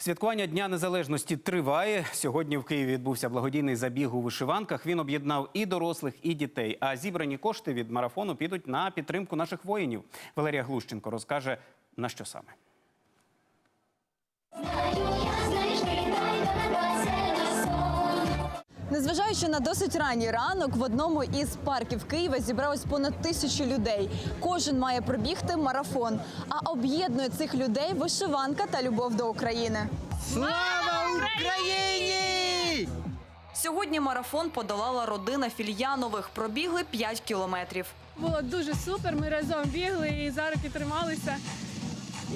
Святкування Дня Незалежності триває. Сьогодні в Києві відбувся благодійний забіг у вишиванках. Він об'єднав і дорослих, і дітей. А зібрані кошти від марафону підуть на підтримку наших воїнів. Валерія Глущенко розкаже на що саме. Незважаючи на досить ранній ранок, в одному із парків Києва зібралось понад тисячу людей. Кожен має пробігти марафон. А об'єднує цих людей вишиванка та любов до України. Слава Україні! Сьогодні марафон подолала родина Фільянових. Пробігли 5 кілометрів. Було дуже супер. Ми разом бігли і за руки трималися.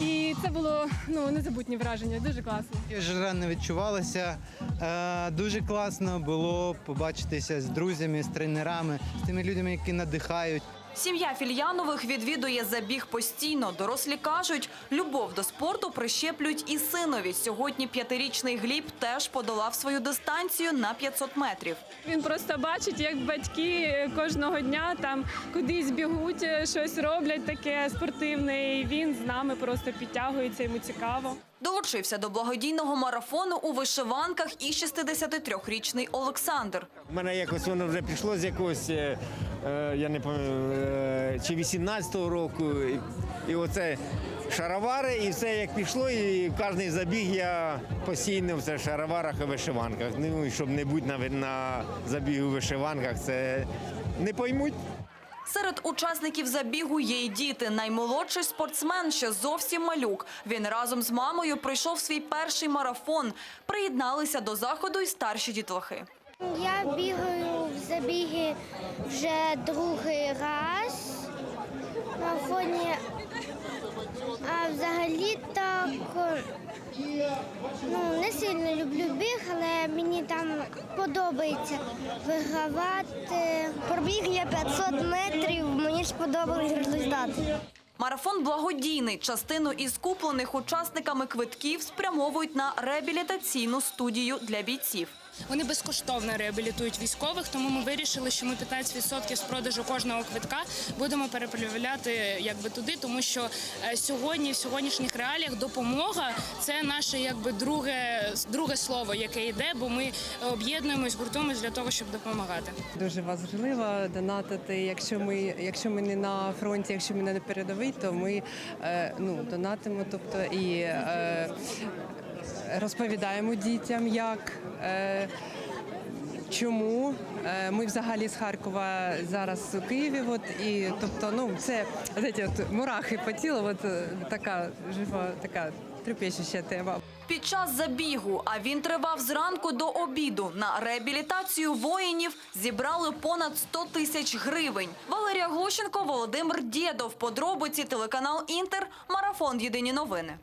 І це було ну незабутні враження. Дуже класно. Вже рано відчувалося. Е, Дуже класно було побачитися з друзями, з тренерами, з тими людьми, які надихають. Сім'я Фільянових відвідує забіг постійно. Дорослі кажуть, любов до спорту прищеплюють і синові. Сьогодні п'ятирічний Гліб теж подолав свою дистанцію на 500 метрів. Він просто бачить, як батьки кожного дня там кудись бігуть, щось роблять таке спортивне. І він з нами просто підтягується. Йому цікаво. Долучився до благодійного марафону у вишиванках і 63-річний Олександр. У мене якось воно вже пішло з якогось, е, е, я не пам'ятаю, е, чи 18-го року. І, оце шаровари, і все як пішло, і кожний забіг я постійно в це шароварах і вишиванках. Ну, і щоб не бути на, на забігу у вишиванках, це не поймуть. Серед учасників забігу є й діти. Наймолодший спортсмен ще зовсім малюк. Він разом з мамою пройшов свій перший марафон. Приєдналися до заходу й старші дітлахи. Я бігаю в забіги вже другий раз на фоні. А взагалі так ну, не сильно люблю біг, але мені там подобається вигравати. Пробіг я 500 метрів, мені сподобалось результати. Марафон благодійний. Частину із куплених учасниками квитків спрямовують на реабілітаційну студію для бійців. Вони безкоштовно реабілітують військових, тому ми вирішили, що ми 15% з продажу кожного квитка будемо переправляти якби туди, тому що е, сьогодні, в сьогоднішніх реаліях, допомога це наше якби друге, друге слово, яке йде, бо ми об'єднуємось, гуртуємось для того, щоб допомагати. Дуже важливо донатити. Якщо ми, якщо ми не на фронті, якщо ми не на передовій, то ми е, ну, донатимо, тобто і е, розповідаємо дітям, як. Чому Е, ми взагалі з Харкова зараз у Києві? От і тобто, ну це знаєте, от мурахи по тілу, от е, така жива, така трепещуща тема. Під час забігу, а він тривав зранку до обіду. На реабілітацію воїнів зібрали понад 100 тисяч гривень. Валерія Глущенко, Володимир Дєдов. Подробиці телеканал Інтер. Марафон. Єдині новини.